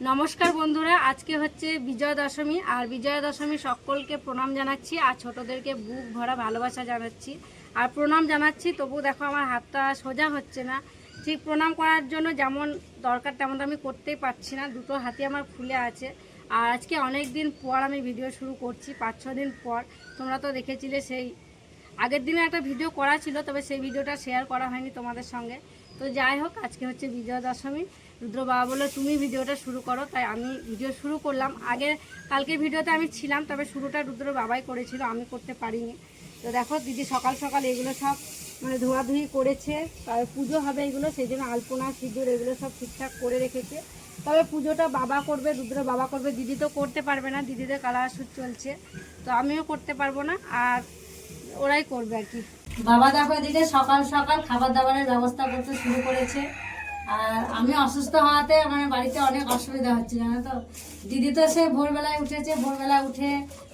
নমস্কার বন্ধুরা, আজকে হচ্ছে বিজয়া দশমী আর বিজয়া দশমী সকলকে প্রণাম জানাচ্ছি, আর ছোটদেরকে বুক ভরা ভালোবাসা জানাচ্ছি। আর প্রণাম জানাচ্ছি তবু দেখো আমার হাতটা সোজা হচ্ছে না। ঠিক প্রণাম করার জন্য যেমন দরকার তেমন আমি করতেই পারছি না, দুটো হাতি আমার ফুলে আছে। আর আজকে অনেক দিন পর আমি ভিডিও শুরু করছি, পাঁচ, ছ দিন পর। তোমরা তো দেখেছিলে সেই, আগের দিনে একটা ভিডিও করা ছিল, তবে সেই ভিডিওটা শেয়ার করা হয়নি তোমাদের সঙ্গে। তো যাই হোক, আজকে হচ্ছে বিজয়া দশমী রুদ্র বাবা বলল, তুমি ভিডিওটা শুরু করো। তাই আমি ভিডিও শুরু করলাম। আগে কালকে ভিডিওতে আমি ছিলাম, তবে শুরুটা রুদ্র বাবাই করেছিল, আমি করতে পারিনি। তো দেখো, দিদি সকাল সকাল এগুলো সব মানে ধোয়াধুয়ি করেছে তবে পুজো হবে এগুলো, সেই জন্য আলপনা, সিঁদুর এগুলো সব ঠিকঠাক করে রেখেছে। তবে পুজোটা বাবা করবে, রুদ্র বাবা করবে, দিদি তো করতে পারবে না, দিদিদের কালার শুট চলছে, তো আমিও করতে পারব না, আর ওরাই করবে আর কি। বাবা দেখো, এদিকে সকাল সকাল খাবার দাবারের ব্যবস্থা করতে শুরু করেছে। আর আমি অসুস্থ হওয়াতে মানে বাড়িতে অনেক অসুবিধা হচ্ছে, জানো তো? দিদি তো সে ভোরবেলায় উঠেছে, ভোরবেলায় উঠে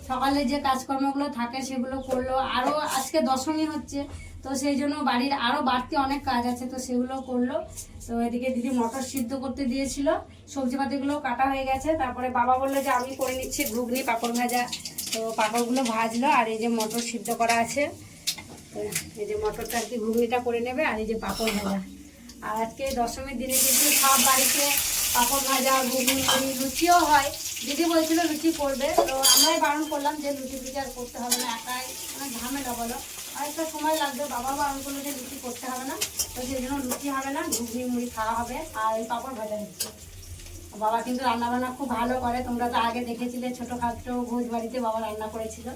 সকালে যে কাজকর্মগুলো থাকে সেগুলো করল। আরও আজকে দশমী হচ্ছে, তো সেই জন্য বাড়ির আরও বাড়তি অনেক কাজ আছে, তো সেগুলো করল। তো এদিকে দিদি মটর সিদ্ধ করতে দিয়েছিল সবজিপাতিগুলো কাটা হয়ে গেছে। তারপরে বাবা বলল যে আমি করে নিচ্ছি ঘুগনি, পাঁপড় ভাজা। তো পাঁপড়গুলো ভাজলো, আর এই যে মটর সিদ্ধ করা আছে, এই যে মটরটা আর কি ঘুগনিটা করে নেবে, আর এই যে পাঁপড় ভাজা। আর আজকে দশমীর দিনে কিন্তু সব বাড়িতে পাঁপড় ভাজা, ঘুগনি লুচিও হয়। দিদি বলছিল লুচি করবে। তো আমরাই বারণ করলাম যে লুচি টুচি আর করতে হবে না, একাই অনেক ঝামেলা বলো। অনেকটা সময় লাগবে বাবা বারণ করল যে লুচি করতে হবে না। তো সেই জন্য লুচি হবে না, ঘুগনি, মুড়ি খাওয়া হবে আর ওই পাপড় ভাজা হচ্ছে বাবা কিন্তু রান্না বান্না খুব ভালো করে। তোমরা তো আগে দেখেছিলে ছোটো ছোটোখাটো ভোজ বাড়িতে বাবা রান্না করেছিল।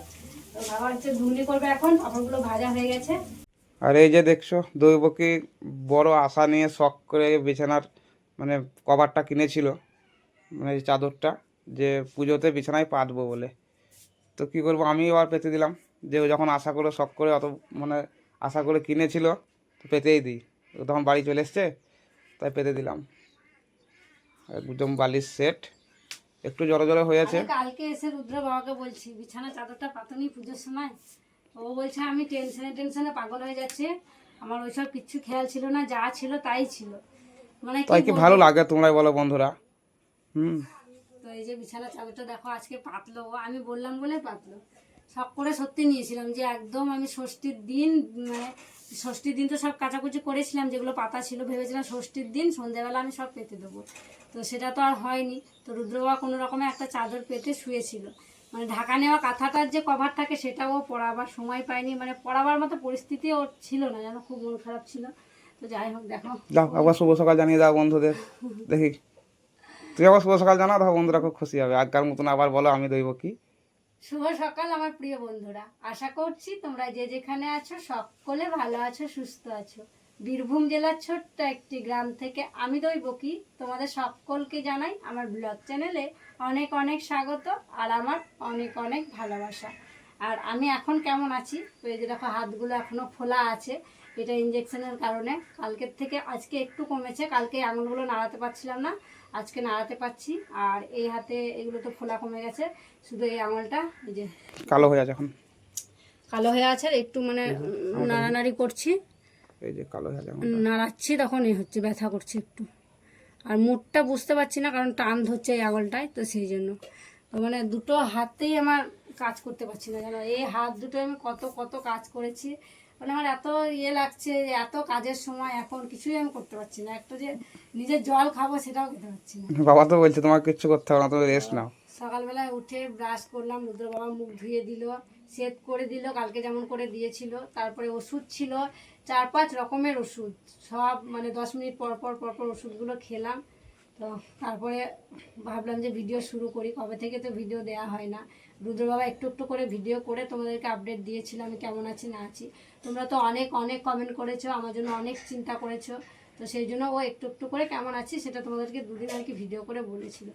তো বাবা হচ্ছে ঘুগনি করবে এখন, পাপড়গুলো ভাজা হয়ে গেছে। আর এই যে দেখছ, দৈবকী বড় আশা নিয়ে শখ করে বিছানার মানে কভারটা কিনেছিল মানে চাদরটা, যে পুজোতে বিছানায় পাতবো বলে। তো কী করব, আমি আবার পেতে দিলাম। যে যখন আশা করে, শখ করে অত মানে আশা করে কিনেছিল, তো পেতেই দিই। তখন বাড়ি চলে এসছে, তাই পেতে দিলাম। একদম বালিশ সেট। একটু জড়ো জড়ো হয়েছে আমি কালকে এসে রুদ্র বাবাকে বলছি, বিছানা চাদরটা পাতনি পুজোর সময়? ও বলছে আমি টেনশনে টেনশনে পাগল হয়ে যাচ্ছে। আমার ওইসব কিচ্ছু খেয়াল ছিল না যা ছিল তাই ছিল। মানে তাই কি ভালো লাগে তোমরাই বলো বন্ধুরা? হুম। তো এই যে বিছানা চাদরটা দেখো আজকে পাতলো। আমি বললাম বলে পাতলো। সব করে সত্যি নিয়েছিলাম যে একদম আমি ষষ্ঠীর দিন মানে ষষ্ঠীর দিন তো সব কাচাকুচি করেছিলাম যেগুলো পাতা ছিল ভেবেছিলাম ষষ্ঠীর দিন সন্ধ্যাবেলা আমি সব পেতে দেবো। তো সেটা তো আর হয়নি। তো রুদ্রবাবা কোনো রকমে একটা চাদর পেতে শুয়েছিল। মানে ঢাকা নেওয়া কাঁথাটার যে কভার থাকে সেটাও পড়াবার সময় পায়নি মানে পড়াবার মতো পরিস্থিতি ওর ছিল না যেন খুব মন খারাপ ছিল। তো যাই হোক দেখো। যাও একবার শুভ সকাল জানিয়ে দাও বন্ধুদের। দেখি। তুই আবার শুভ সকাল জানা তাহলে বন্ধুরা খুব খুশি হবে। আগকার মতন আবার বলো আমি দইব কি? শুভ সকাল আমার প্রিয় বন্ধুরা। আশা করছি তোমরা যে যেখানে আছো সকলে ভালো আছো সুস্থ আছো। বীরভূম জেলার ছোট্ট একটি গ্রাম থেকে আমি দৈবকী তোমাদের সকলকে জানাই আমার ব্লগ চ্যানেলে অনেক অনেক স্বাগত আর আমার অনেক অনেক ভালোবাসা। আর আমি এখন কেমন আছি? এই যে দেখো হাতগুলো এখনও ফোলা আছে। এটা ইঞ্জেকশনের কারণে। কালকের থেকে আজকে একটু কমেছে। কালকে আঙুলগুলো নাড়াতে পারছিলাম না। আজকে নাড়াতে পারছি। আর এই হাতে এগুলো তো ফোলা কমে গেছে। শুধু এই আঙুলটা এই যে কালো হয়ে আছে এখন। কালো হয়ে আছে একটু মানে নাড়ানাড়ি করছি। এই যে কালো হয়ে নাড়াচ্ছি তখন এই হচ্ছে ব্যথা করছে একটু। আর মুডটা বুঝতে পারছি না কারণ টান ধরছে এই আঙুলটায় তো সেই জন্য। মানে দুটো হাতেই আমার কাজ করতে পারছি না জানো? এই হাত দুটো আমি কত কত কাজ করেছি। মানে আমার এত ইয়ে লাগছে যে এত কাজের সময় এখন কিছুই আমি করতে পারছি না। একটা যে নিজের জল খাব সেটাও খেতে পারছি না। বাবা তো বলছে তোমাকে কিচ্ছু করতে হবে না তুমি রেস্ট নাও। সকালবেলায় উঠে ব্রাশ করলাম রুদ্র বাবা মুখ ধুয়ে দিল সেট করে দিল কালকে যেমন করে দিয়েছিল। তারপরে ওষুধ ছিল চার পাঁচ রকমের ওষুধ। সব মানে দশ মিনিট পর পর পর পর ওষুধগুলো খেলাম। তো তারপরে ভাবলাম যে ভিডিও শুরু করি। কবে থেকে তো ভিডিও দেওয়া হয় না। রুদ্র বাবা একটু একটু করে ভিডিও করে তোমাদেরকে আপডেট দিয়েছিল আমি কেমন আছি, না আছি। তোমরা তো অনেক অনেক কমেন্ট করেছ, আমার জন্য অনেক চিন্তা করেছ। তো সেই জন্য ও একটু একটু করে কেমন আছি সেটা তোমাদেরকে দুদিন আর কি ভিডিও করে বলেছিল।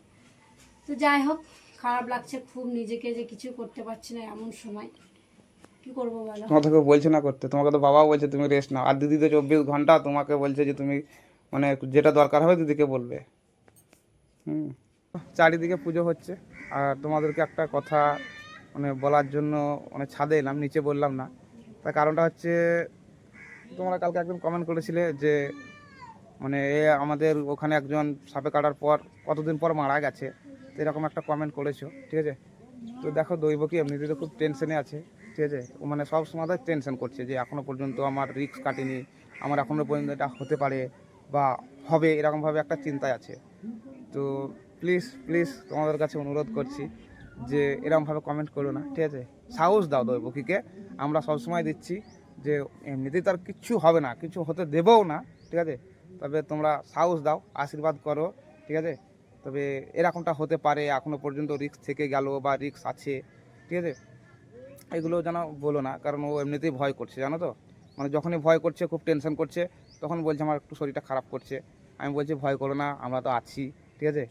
তো যাই হোক, খারাপ লাগছে খুব নিজেকে যে কিছু করতে পারছি না এমন সময়। তোমাকে বলছে না করতে। তোমাকে তো বাবাও বলছে তুমি রেস্ট নাও। আর দিদি তো চব্বিশ ঘণ্টা তোমাকে বলছে যে তুমি মানে যেটা দরকার হবে দিদিকে বলবে। হুম। চারিদিকে পুজো হচ্ছে। আর তোমাদেরকে একটা কথা মানে বলার জন্য মানে ছাদে এলাম, নিচে বললাম না। তার কারণটা হচ্ছে তোমরা কালকে একদম কমেন্ট করেছিলে যে মানে এ আমাদের ওখানে একজন সাপে কাটার পর কতদিন পর মারা গেছে এরকম একটা কমেন্ট করেছ, ঠিক আছে? তো দেখো দৈব কি এমনিতে তো খুব টেনশনে আছে। ঠিক আছে মানে সব সময় টেনশন করছে যে, এখনও পর্যন্ত আমার রিস্ক কাটেনি, আমার এখনও পর্যন্ত এটা হতে পারে বা হবে, এরকমভাবে একটা চিন্তায় আছে। তো প্লিজ প্লিজ তোমাদের কাছে অনুরোধ করছি যে, এরকমভাবে কমেন্ট করো না, ঠিক আছে? সাহস দাও দৈবকীকে, আমরা সবসময় দিচ্ছি যে, এমনিতেই তার কিচ্ছু হবে না, কিছু হতে দেবও না, ঠিক আছে? তবে তোমরা সাহস দাও, আশীর্বাদ করো, ঠিক আছে? তবে এরকমটা হতে পারে, এখনও পর্যন্ত রিস্ক থেকে গেল বা রিস্ক আছে, ঠিক আছে? এগুলো যেন বলো না, কারণ ও এমনিতেই ভয় করছে, জানো তো? মানে যখনই ভয় করছে, খুব টেনশন করছে, তখন বলছে আমার একটু শরীরটা খারাপ করছে। আমি বলছি, ভয় করো না, আমরা তো আছি ঠিক আছে?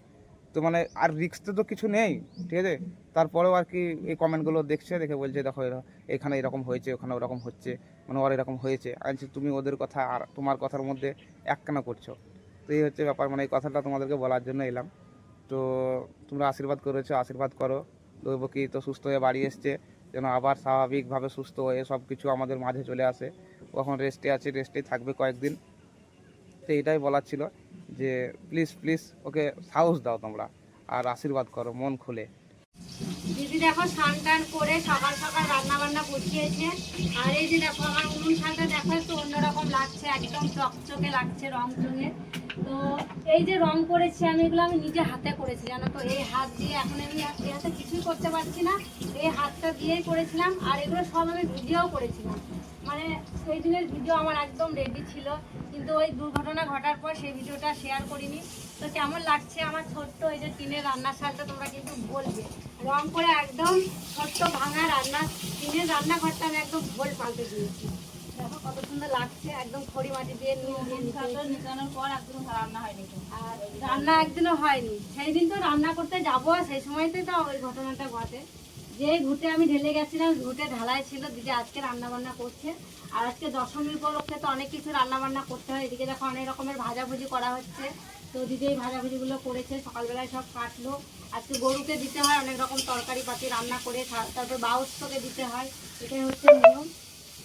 তো মানে আর রিস্ক তো কিছু নেই, ঠিক আছে? তারপরেও আর কি এই কমেন্টগুলো দেখছে, দেখে বলছে, দেখো এখানে এরকম হয়েছে, ওখানে ওরকম হচ্ছে মানে ওর এরকম হয়েছে। আমি তুমি ওদের কথা আর তোমার কথার মধ্যে এক কেন করছ। তো এই হচ্ছে ব্যাপার মানে এই কথাটা তোমাদেরকে বলার জন্য এলাম। তো তোমরা আশীর্বাদ করেছ, আশীর্বাদ করো। দৈবকী তো সুস্থ হয়ে বাড়ি এসছে। যেন আবার স্বাভাবিকভাবে সুস্থ হয়ে সব কিছু আমাদের মাঝে চলে আসে। এখন রেস্টে আছে রেস্টেই থাকবে কয়েকদিন। তো এটাই বলার ছিল যে প্লিজ প্লিজ ওকে সাহস দাও তোমরা আর আশীর্বাদ করো, মন খুলে। দিদি দেখো, স্নান টান করে সকাল সকাল রান্না বান্না বসিয়েছে। আর এই যে দেখো, আমার উনুন শালটা দেখো, একটু অন্যরকম লাগছে, একদম চকচকে লাগছে রং চঙে। তো এই যে রং করেছি আমি, এগুলো আমি নিজে হাতে করেছি, জানো তো? এই হাত দিয়ে এখন আমি এই হাতে কিছুই করতে পারছি না। এই হাতটা দিয়েই করেছিলাম, আর এগুলো সব আমি ভিডিও করেছিলাম। মানে সেই দিনের ভিডিও আমার একদম রেডি ছিল, কিন্তু ওই দুর্ঘটনা ঘটার পর সেই ভিডিওটা শেয়ার করিনি। তো কেমন লাগছে আমার ছোট্ট এই যে টিনের রান্নার শালটা তোমরা কিন্তু বলবে। রং করে একদম ছোট্ট ভাঙা রান্না, টিনের রান্নাঘরটা আমি একদম ভোল পাল্টে দিয়েছি। দেখো কত সুন্দর লাগছে একদম খড়ি মাটি দিয়ে পর একদম রান্না হয়নি আর রান্না একদিনও হয়নি। সেই দিন তো রান্না করতে যাব সেই সময়তে তো ওই ঘটনাটা ঘটে। যে ঘুটে আমি ঢেলে গেছিলাম ঘুটে ঢালাই ছিল দিদি আজকে রান্না বান্না করছে। আর আজকে দশমী উপলক্ষে তো অনেক কিছু রান্না বান্না করতে হয়। এদিকে দেখো অনেক রকমের ভাজাভুজি করা হচ্ছে। তো দিদি এই ভাজাভুজিগুলো করেছে সকালবেলায় সব কাটলো। আজকে গরুকে দিতে হয় অনেক রকম তরকারি পাতি রান্না করে তারপর বাউসকে দিতে হয়। এটাই হচ্ছে নিয়ম।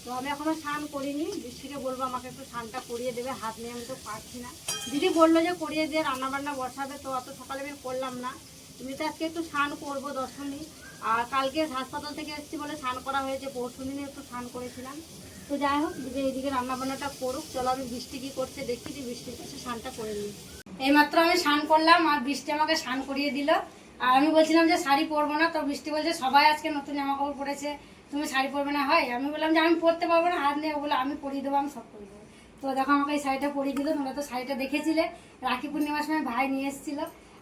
তো আমি এখনও স্নান করিনি। বৃষ্টিকে বলব আমাকে একটু স্নানটা করিয়ে দেবে, হাত নিয়ে আমি তো পারছি না। দিদি বলল যে করিয়ে দিয়ে রান্না বান্না বসাবে, তো অত সকালে আমি করলাম না। তুমি তো আজকে একটু স্নান করব দশমী। আর কালকে হাসপাতাল থেকে এসেছি বলে স্নান করা হয়েছে, পরশু দিনে একটু স্নান করেছিলাম। তো যাই হোক, দিদি এইদিকে রান্না বান্নাটা করুক। চলো আমি বৃষ্টি কী করছে দেখি, যে বৃষ্টির কাছে স্নানটা করে নিই। এইমাত্র আমি স্নান করলাম, আর বৃষ্টি আমাকে স্নান করিয়ে দিল। আর আমি বলছিলাম যে শাড়ি পরবো না, তো বৃষ্টি বলছে সবাই আজকে নতুন জামা কাপড় পরেছে। তুমি শাড়ি পরবে না, হয়? আমি বললাম যে আমি পরতে পারব না, হাত নেই। বলে আমি পরিয়ে দেবো, আমি সব করে দেবো। তো দেখো, আমাকে এই শাড়িটা পরিয়ে দিল। তোমরা তো শাড়িটা দেখেছিলে। রাখি পূর্ণিমার সময় ভাই নিয়ে এসেছিল।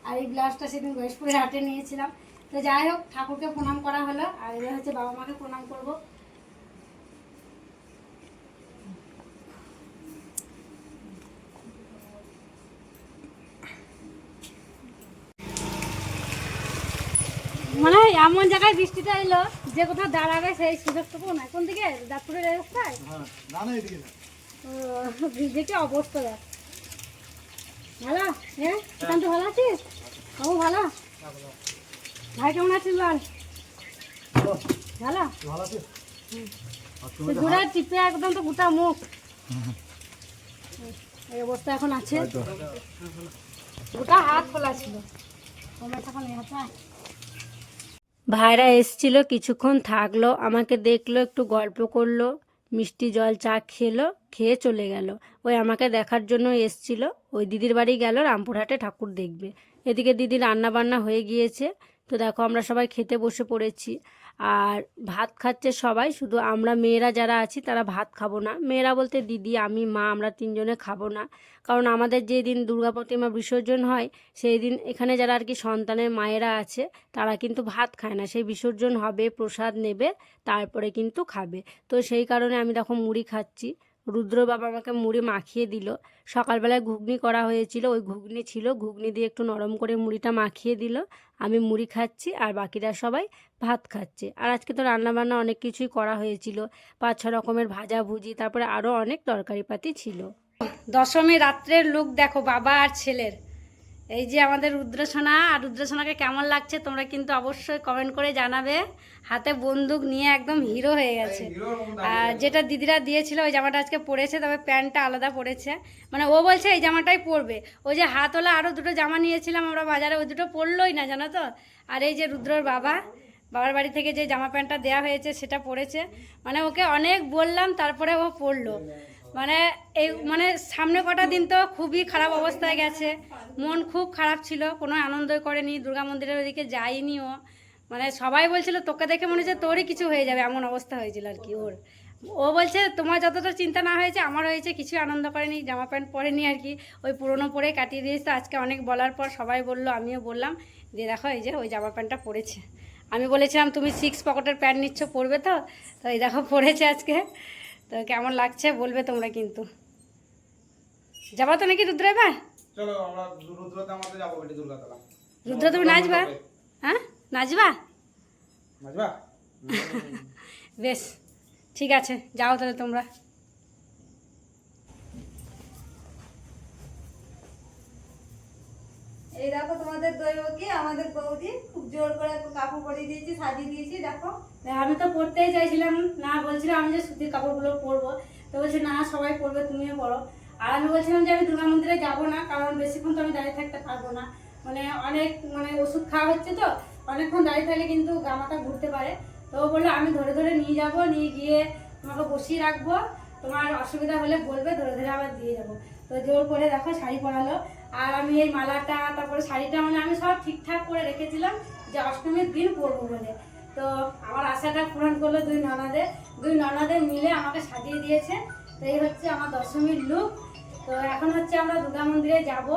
আর এই ব্লাউজটা সেদিন বয়সপুরের হাটে নিয়েছিলাম। তো যাই হোক, ঠাকুরকে প্রণাম করা হলো। আর এবার হচ্ছে বাবা মাকে প্রণাম করব। মানে এমন জায়গায় বৃষ্টিটা এলো যে কোথাও দাঁড়াবে সেই সুযোগটুকু নাই। কোন দিকে? দাঁতপুরের রাস্তায়? ও, দেখি অবস্থা দেখ। ভালো? হ্যাঁ এখান তো ভালো আছিস? বাবু ভালো? ভাই কেমন আছিস বল? ভালো? ঘুরে টিপে একদম তো গোটা মুখ। এই অবস্থা এখন আছে। গোটা হাত খোলা ছিল। তোমার এখন এই হাতে ভাইরা এসছিল, কিছুক্ষণ থাকল, আমাকে দেখল, একটু গল্প করল, মিষ্টি জল চা খেলো, খেয়ে চলে গেল। ওই আমাকে দেখার জন্য এসছিল। ওই দিদির বাড়ি গেল, রামপুরহাটে ঠাকুর দেখবে। এদিকে দিদি রান্না বান্না হয়ে গিয়েছে। তো দেখো, আমরা সবাই খেতে বসে পড়েছি। আর ভাত খাচ্ছে সবাই, শুধু আমরা মেয়েরা যারা আছি তারা ভাত খাব না। মেয়েরা বলতে দিদি, আমি, মা, আমরা তিনজনে খাব না। কারণ আমাদের যেদিন দুর্গা প্রতিমা বিসর্জন হয় সেই দিন এখানে যারা আর কি সন্তানের মায়েরা আছে, তারা কিন্তু ভাত খায় না। সেই বিসর্জন হবে, প্রসাদ নেবে, তারপরে কিন্তু খাবে। তো সেই কারণে আমি দেখো মুড়ি খাচ্ছি। রুদ্র বাবা আমাকে মুড়ি মাখিয়ে দিল। সকালবেলায় ঘুগনি করা হয়েছিল, ওই ঘুগনি ছিল। ঘুগনি দিয়ে একটু নরম করে মুড়িটা মাখিয়ে দিল। আমি মুড়ি খাচ্ছি আর বাকিরা সবাই ভাত খাচ্ছে। আর আজকে তো রান্নাবান্না অনেক কিছুই করা হয়েছিল। পাঁচ ছ রকমের ভাজা ভুজি তারপরে আরও অনেক তরকারিপাতি ছিল। দশমী রাত্রের লুক দেখো, বাবা আর ছেলের। এই যে আমাদের রুদ্রসোনা আর রুদ্রসোনাকে কেমন লাগছে তোমরা কিন্তু অবশ্যই কমেন্ট করে জানাবে। হাতে বন্দুক নিয়ে একদম হিরো হয়ে গেছে। আর যেটা দিদিরা দিয়েছিল ওই জামাটা আজকে পরেছে তবে প্যান্টটা আলাদা পরেছে। মানে ও বলছে এই জামাটাই পরবে। ওই যে হাতওয়ালা আরও দুটো জামা নিয়েছিলাম আমরা বাজারে ওই দুটো পরলোই না জানো তো? আর এই যে রুদ্রর বাবা বাবার বাড়ি থেকে যে জামা প্যান্টটা দেওয়া হয়েছে সেটা পরেছে। মানে ওকে অনেক বললাম তারপরে ও পরলো। মানে এই মানে সামনে কটা দিন তো খুবই খারাপ অবস্থায় গেছে। মন খুব খারাপ ছিল, কোনো আনন্দই করেনি, দুর্গা মন্দিরের ওদিকে যায়নি ও মানে সবাই বলছিল, তোকে দেখে মনে হচ্ছে তোরই কিছু হয়ে যাবে। এমন অবস্থা হয়েছিল আর কি ওর। ও বলছে, তোমার যতটা চিন্তা না হয়েছে, আমার হয়েছে কিছু আনন্দ করেনি, জামা প্যান্ট পরেনি আর কি। ওই পুরনো পরে কাটিয়ে দিয়েছে, আজকে অনেক বলার পর সবাই বলল, আমিও বললাম, যে দেখো এই যে ওই জামা প্যান্টটা পরেছে। আমি বলেছিলাম, তুমি সিক্স পকেটের প্যান্ট নিচ্ছ, পরবে তো? তো এই দেখো, পরেছে আজকে। তো কেমন লাগছে? বলবে তোমরা কিন্তু। যাব তো নাকি রুদ্র এবার রুদ্র তুমি নাচবা? হ্যাঁ? নাচবা? নাচবা? বেশ ঠিক আছে যাও তাহলে তোমরা। এই দেখো তোমাদের দৈবকে আমাদের বৌদি, খুব জোর করে কাপড় পরিয়ে দিয়েছি, সাজিয়ে দিয়েছি, দেখো। আমি তো পড়তেই চাইছিলাম, না বলছিলাম আমি যে সুতির কাপড়গুলো পরবো। তো বলছে, না, সবাই পরবে, তুমিও পরো। আর আমি বলছিলাম যে আমি দুর্গা মন্দিরে যাব না, কারণ বেশিক্ষণ তো আমি দাঁড়িয়ে থাকতে পারব না। মানে অনেক মানে ওষুধ খাওয়া হচ্ছে তো, অনেকক্ষণ দাঁড়িয়ে থাকলে কিন্তু গামাটা ঘুরতে পারে। তো বলল, আমি ধরে ধরে নিয়ে যাব, নিয়ে গিয়ে তোমাকে বসিয়ে রাখব। তোমার অসুবিধা হলে বলবে, ধরে ধরে আবার দিয়ে যাব। তো জোর করে দেখো, শাড়ি পরালো। আর আমি এই মালাটা, তারপরে শাড়িটা মানে আমি সব ঠিকঠাক করে রেখেছিলাম যে অষ্টমীর দিন পরবো বলে। তো আমার আশাটা পূরণ করল দুই ননাদে। দুই ননাদে মিলে আমাকে সাজিয়ে দিয়েছে। তো এই হচ্ছে আমার দশমীর লুক তো এখন হচ্ছে আমরা দুর্গা মন্দিরে যাব।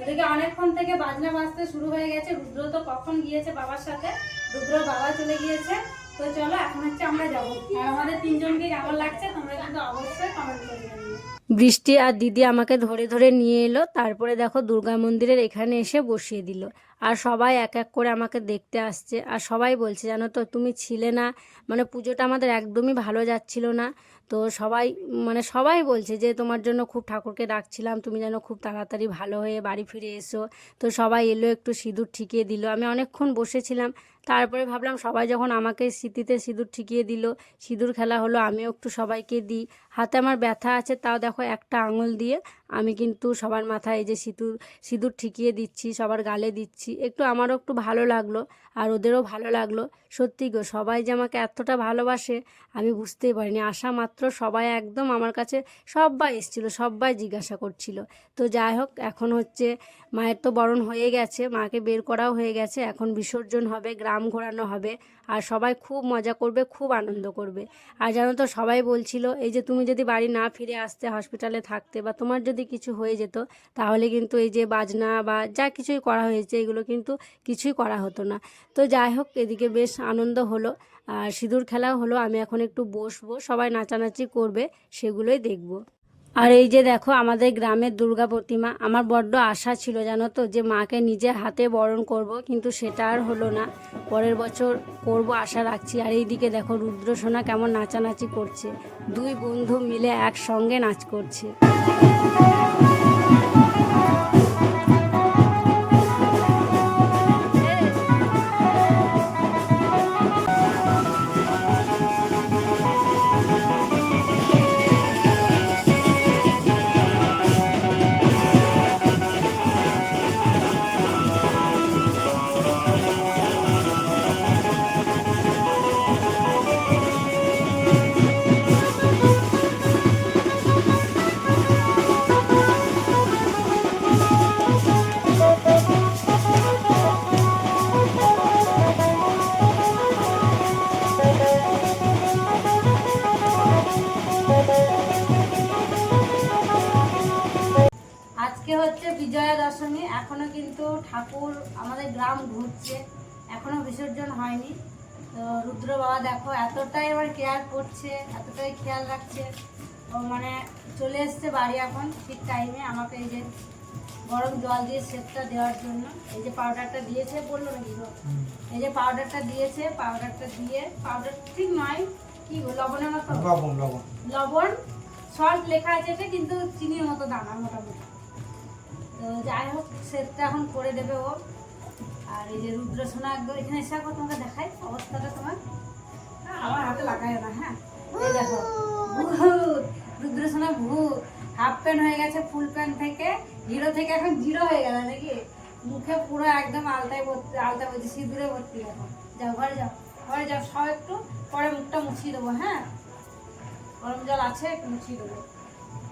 ওদিকে অনেকক্ষণ থেকে বাজনা বাজতে শুরু হয়ে গেছে। রুদ্র তো কখন গিয়েছে বাবার সাথে? রুদ্র বাবা চলে গিয়েছে। তো চলো, এখন হচ্ছে আমরা যাব। আর আমাদের তিনজনকে কেমন লাগছে তোমরা কিন্তু অবশ্যই কমেন্ট করে জানিও। বৃষ্টি আর দিদি আমাকে ধরে ধরে নিয়ে এলো, তারপরে দেখো দুর্গা মন্দিরের এখানে এসে বসিয়ে দিল। আর সবাই এক এক করে আমাকে দেখতে আসছে, আর সবাই বলছে, জানো তো, তুমি ছিলে না মানে পুজোটা আমাদের একদমই ভালো যাচ্ছিল না। তো সবাই মানে সবাই বলছে যে, তোমার জন্য খুব ঠাকুরকে ডাকছিলাম, তুমি যেন খুব তাড়াতাড়ি ভালো হয়ে বাড়ি ফিরে এসো। তো সবাই এলো, একটু সিঁদুর ঠিকিয়ে দিল। আমি অনেকক্ষণ বসেছিলাম, তারপরে ভাবলাম সবাই যখন আমাকে স্মৃতিতে সিঁদুর ঠিকিয়ে দিল, সিঁদুর খেলা হলো, আমিও একটু সবাইকে দিই। হাতে আমার ব্যথা আছে, তাও দেখো একটা আঙুল দিয়ে আমি কিন্তু সবার মাথায় এই যে সিঁদুর সিঁদুর ঠিকিয়ে দিচ্ছি, সবার গালে দিচ্ছি। একটু আমারও একটু ভালো লাগল আর ওদেরও ভালো লাগল। সত্যি গো, সবাই যে আমাকে এতটা ভালোবাসে, আমি বুঝতেই পারিনি। আসা মাত্র সবাই একদম আমার কাছে সবাই এসেছিল সবাই জিজ্ঞাসা করছিল। তো যাই হোক, এখন হচ্ছে মায়ের তো বরণ হয়ে গেছে, মাকে বের করাও হয়ে গেছে। এখন বিসর্জন হবে, গ্রাম ঘোরানো হবে। আর সবাই খুব মজা করবে, খুব আনন্দ করবে। আর জানো তো, সবাই বলছিল, এই যে তুমি যদি বাড়ি না ফিরে আসতে হসপিটালে থাকতে বা তোমার যদি কিছু হয়ে যেত, তাহলে কিন্তু এই যে বাজনা বা যা কিছুই করা হয়েছে, এগুলো কিন্তু কিছুই করা হতো না। তো যাই হোক, এদিকে বেশ আনন্দ হলো। আর সিঁদুর খেলা হলো, আমি এখন একটু বসবো, সবাই নাচানাচি করবে, সেগুলোই দেখব। আর এই যে দেখো, আমাদের গ্রামের দুর্গা প্রতিমা, আমার বড্ড আশা ছিল জানো তো যে মাকে নিজে হাতে বরণ করব, কিন্তু সেটা আর হলো না। পরের বছর করব আশা রাখছি। আর এই দিকে দেখো রুদ্র সোনা কেমন নাচানাচি করছে। দুই বন্ধু মিলে একসঙ্গে নাচ করছে। আজকে হচ্ছে বিজয়া দশমী এখনও কিন্তু ঠাকুর আমাদের গ্রাম ঘুরছে। এখনও বিসর্জন হয়নি। তো রুদ্র বাবা দেখো এতটাই এবার কেয়ার করছে এতটাই খেয়াল রাখছে। ও মানে চলে এসছে বাড়ি এখন ঠিক টাইমে আমাকে এই যে গরম জল দিয়ে সেটটা দেওয়ার জন্য। এই যে পাউডারটা দিয়েছে বলল নাকি গো? এই যে পাউডারটা দিয়েছে পাউডারটা দিয়ে পাউডার ঠিক নয় কি লবণের মতো? লবণ লবণ। লবণ সল্ট লেখা আছে এটা কিন্তু চিনির মতো দানা মোটামুটি। তো যাই হোক সেটটা এখন করে দেবে ও। আর এই যে রুদ্রসোনা একদম এখানে এসে একবার তোমাকে দেখাই অবস্থাটা তোমার। হ্যাঁ, আমার হাতে লাগায় না হ্যাঁ। দেখো ভূত রুদ্রসোনা ভূত। হাফ প্যান্ট হয়ে গেছে ফুল প্যান্ট থেকে। হিরো থেকে এখন জিরো হয়ে গেল নাকি? মুখে পুরো একদম আলতায় ভর্তি আলতা বলছি সিঁদুরে ভর্তি এখন। যাও ঘরে যাও ঘরে যাও সব একটু পরে মুখটা মুছিয়ে দেবো হ্যাঁ? গরম জল আছে একটু মুছিয়ে দেবো।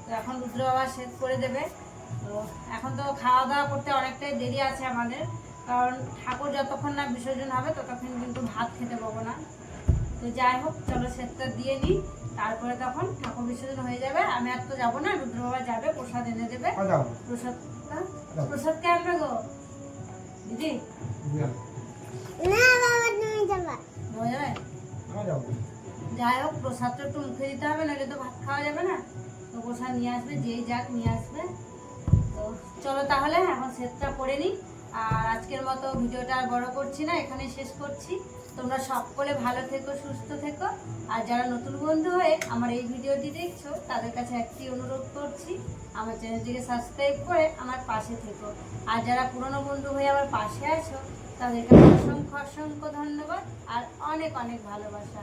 তো এখন রুদ্র বাবা সেট করে দেবে। তো এখন তো খাওয়া দাওয়া করতে অনেকটাই দেরি আছে আমাদের। কারণ ঠাকুর যতক্ষণ না বিসর্জন হবে ততক্ষণ কিন্তু ভাত খেতে পাবো না। তো যাই হোক চলো সেটটা দিয়ে নিই। তারপরে তখন ঠাকুর বিসর্জন হয়ে যাবে। আমি আর তো যাব না রুদ্র বাবা যাবে প্রসাদ এনে দেবে। প্রসাদটা প্রসাদ কে আনবে গো? দিদি? হয়ে যাবে। যাই হোক, প্রসাদটা একটু মুখে দিতে হবে, নাহলে তো ভাত খাওয়া যাবে না। তো প্রসাদ নিয়ে আসবে, যেই যাক নিয়ে আসবে। তো চলো তাহলে, এখন সেটটা করে নিই। আর আজকের মতো ভিডিওটা আর বড় করছি না, এখানে শেষ করছি। তোমরা সকলে ভালো থেকো, সুস্থ থেকো। আর যারা নতুন বন্ধু হয়ে আমার এই ভিডিওটি দেখছ, তাদের কাছে একটি অনুরোধ করছি, আমার চ্যানেলটিকে সাবস্ক্রাইব করে আমার পাশে থেকো। আর যারা পুরনো বন্ধু হয়ে আমার পাশে আছো, তাদেরকে অসংখ্য অসংখ্য ধন্যবাদ, আর অনেক অনেক ভালোবাসা।